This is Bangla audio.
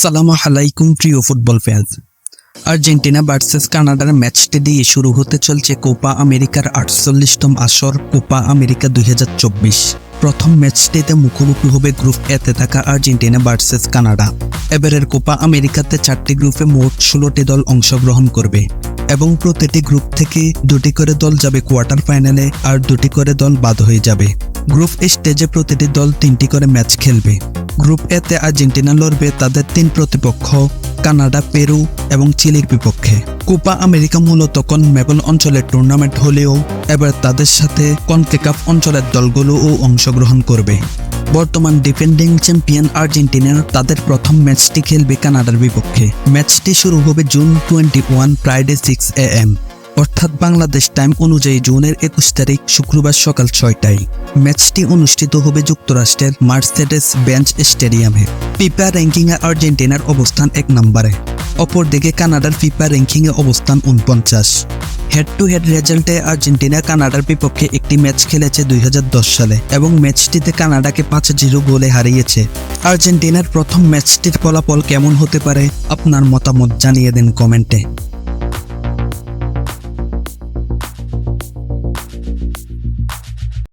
আসসালামু আলাইকুম, প্রিয় ফুটবল ফ্যান্স আর্জেন্টিনা ভার্সেস কানাডার ম্যাচটি দিয়ে শুরু হতে চলছে কোপা আমেরিকার আটচল্লিশতম আসর, কোপা আমেরিকা দুই হাজার চব্বিশ। প্রথম ম্যাচটিতে মুখোমুখি হবে গ্রুপ এতে থাকা আর্জেন্টিনা ভার্সেস কানাডা। এবারের কোপা আমেরিকাতে চারটি গ্রুপে মোট ষোলোটি দল অংশগ্রহণ করবে এবং প্রতিটি গ্রুপ থেকে দুটি করে দল যাবে কোয়ার্টার ফাইনালে আর দুটি করে দল বাদ হয়ে যাবে। গ্রুপ স্টেজে প্রতিটি দল তিনটি করে ম্যাচ খেলবে। গ্রুপ এতে আর্জেন্টিনা লড়বে তাদের তিন প্রতিপক্ষ, কানাডা, পেরু এবং চিলির বিপক্ষে। কোপা আমেরিকা মূলত কন কনমেবল অঞ্চলের টুর্নামেন্ট হলেও এবার তাদের সাথে কনকেকাপ অঞ্চলের দলগুলোও অংশগ্রহণ করবে। বর্তমান ডিফেন্ডিং চ্যাম্পিয়ন আর্জেন্টিনা তাদের প্রথম ম্যাচটি খেলবে কানাডার বিপক্ষে। ম্যাচটি শুরু হবে June twenty one Friday six A M. অর্থাৎ বাংলাদেশ টাইম অনুযায়ী জুনের একুশ তারিখ শুক্রবার সকাল ছয়টায়। ম্যাচটি অনুষ্ঠিত হবে যুক্তরাষ্ট্রের মার্সেডেস বেঞ্চ স্টেডিয়ামে। ফিফা র্যাঙ্কিংয়ে আর্জেন্টিনার অবস্থান এক নম্বরে। অপরদিকে কানাডার ফিফা র্যাঙ্কিংয়ে অবস্থান উনপঞ্চাশ। হেড টু হেড রেজাল্টে আর্জেন্টিনা কানাডার বিপক্ষে একটি ম্যাচ খেলেছে দুই হাজার দশ সালে এবং ম্যাচটিতে কানাডাকে পাঁচ জিরো গোলে হারিয়েছে। আর্জেন্টিনার প্রথম ম্যাচটির ফলাফল কেমন হতে পারে? আপনার মতামত জানিয়ে দিন কমেন্টে।